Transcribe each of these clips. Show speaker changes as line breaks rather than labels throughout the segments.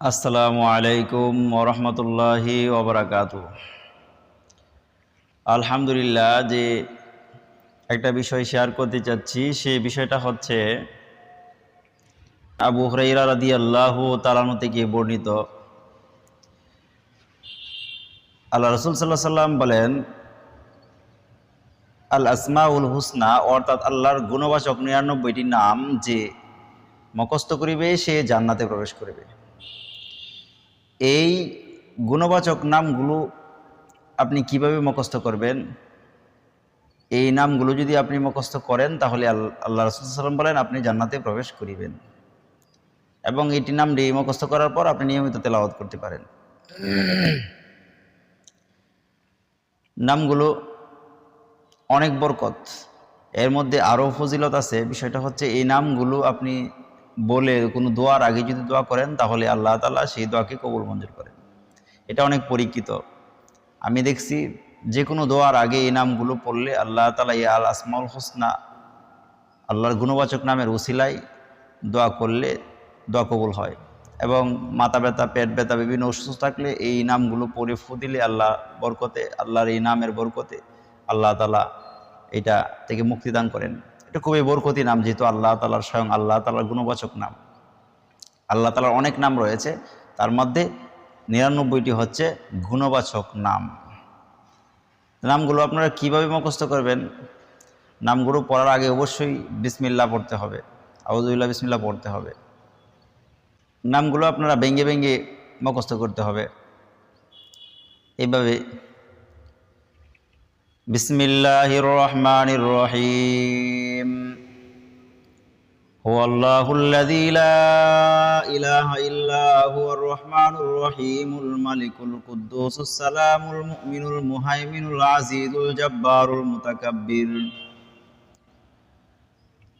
আসসালামু আলাইকুম ওরহমতুল্লাহি ওবরাকাত। আলহামদুলিল্লাহ যে একটা বিষয় শেয়ার করতে চাচ্ছি, সে বিষয়টা হচ্ছে আবু হরাইরা রাদি আল্লাহ তালানো থেকে বর্ণিত। আল্লাহ রসুল সাল্লাহ সাল্লাম বলেন আল আসমাউল হুসনা, অর্থাৎ আল্লাহর গুণবাচক নিরানব্বইটি নাম যে মুখস্থ করিবে, সে জান্নাতে প্রবেশ করিবে। এই গুণবাচক নামগুলো আপনি কীভাবে মুখস্থ করবেন? এই নামগুলো যদি আপনি মুখস্থ করেন, তাহলে আল- আল্লাহ রসুলাম বলেন, আপনি জান্নাতে প্রবেশ করিবেন। এবং এটি নামটি মুখস্থ করার পর আপনি নিয়মিত তেলাওয়াত করতে পারেন। নামগুলো অনেক বরকত। এর মধ্যে আরও ফজিলত আছে। বিষয়টা হচ্ছে, এই নামগুলো আপনি বলে কোনো দোয়ার আগে যদি দোয়া করেন, তাহলে আল্লাহ তালা সেই দোয়াকে কবুল মঞ্জুর করেন। এটা অনেক পরীক্ষিত। আমি দেখছি যে কোনো দোয়ার আগে এই নামগুলো পড়লে আল্লাহ তালা ইয়া আল আসমাউল হোসনা, আল্লাহর গুণবাচক নামের উসিলায় দোয়া করলে দোয়া কবুল হয় এবং মাথা ব্যথা, পেট ব্যথা, বিভিন্ন অসুস্থ থাকলে এই নামগুলো পড়ে ফুদিলে আল্লাহ বরকতে, আল্লাহর এই নামের বরকতে আল্লাহ তালা এটা থেকে মুক্তিদান করেন। এটা খুবই বরকতি নাম, যেহেতু আল্লাহ তালার স্বয়ং আল্লাহ তালার গুণবাচক নাম। আল্লাহ তালার অনেক নাম রয়েছে, তার মধ্যে নিরানব্বইটি হচ্ছে গুণবাচক নাম। নামগুলো আপনারা কীভাবে মুখস্থ করবেন? নামগুলো পড়ার আগে অবশ্যই বিসমিল্লা পড়তে হবে আউজুল্লাহ বিসমিল্লা পড়তে হবে। নামগুলো আপনারা ভেঙ্গে ভেঙ্গে মুখস্থ করতে হবে। এইভাবে বিসমিল্লাহির রহমানির রহিম। هو الله الذي لا إله إلا هو الرحمن الرحيم الملك القدوس السلام المؤمن المهيمن العزيز الجبار المتكبر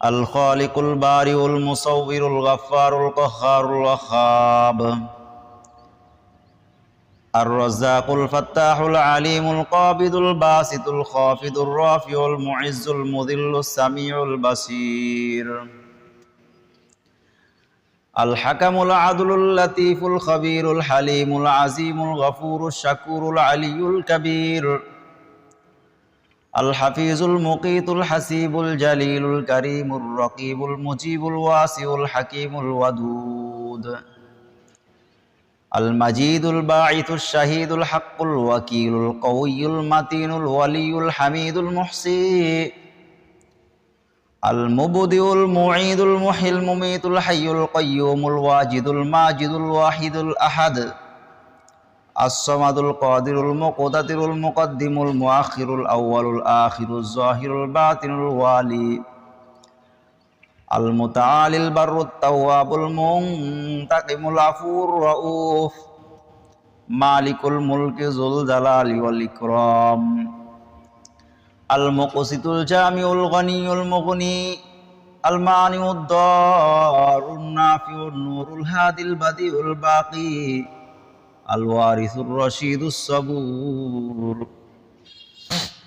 الخالق البارئ المصور الغفار القهار الوهاب. الرزاق الفتاح العليم القابض الباسط الخافض الرافع المعز المذل السميع البصير الحكم العدل اللطيف الخبير الحليم العظيم الغفور الشكور العلي الكبير الحفيظ المقيت الحسيب الجليل الكريم الرقيب المجيب الواسع الحكيم الودود المجيد الباعث الشهيد الحق الوكيل القوي المتين الولي الحميد المحصي المبدئ المعيد المحيي المميت الحي القيوم الواجد الماجد الواحد الأحد الصمد القادر المقتدر المقدم المؤخر الأول الآخر الظاهر الباطن الوالي আল মুতাআলিল বাররুত তাওয়াবুল মুনতাকিমুল আফুর রাউফ। মালিকুল মুলকি যুল জালালি ওয়াল ইকরাম। আল মুকসিতুল জামিউল গনিউল মুগনি। আল মানিউদ দারুণ নাফিউন বাকি।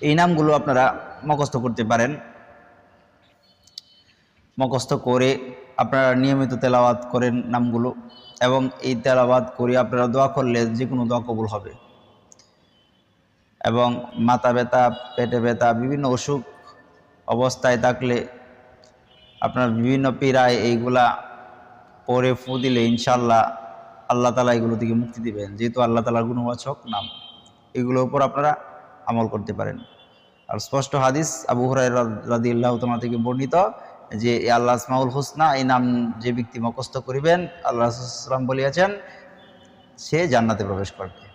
এই নামগুলো আপনারা মুখস্থ করতে পারেন। মুখস্থ করে আপনারা নিয়মিত তেলাওয়াত করেন নামগুলো এবং এই তেলাওয়াত করে আপনারা দোয়া করলে যে কোনো দোয়া কবুল হবে। এবং মাথা ব্যথা, পেটে ব্যথা, বিভিন্ন অসুখ অবস্থায় থাকলে আপনার বিভিন্ন পীড়ায় এইগুলা পরে ফু দিলে ইনশাল্লাহ আল্লাহ তালা এগুলো থেকে মুক্তি দিবেন। যেহেতু আল্লাহ তালার গুণবাচক নাম, এগুলোর উপর আপনারা আমল করতে পারেন। আর স্পষ্ট হাদিস আবু হরাই রাদি আল্লাহ তোমার থেকে বর্ণিত যে আল্লাহ আসমাউল হোসনা, এই নাম যে ব্যক্তি মুখস্থ করিবেন, আল্লাহ বলিয়াছেন, সে জান্নাতে প্রবেশ করবে।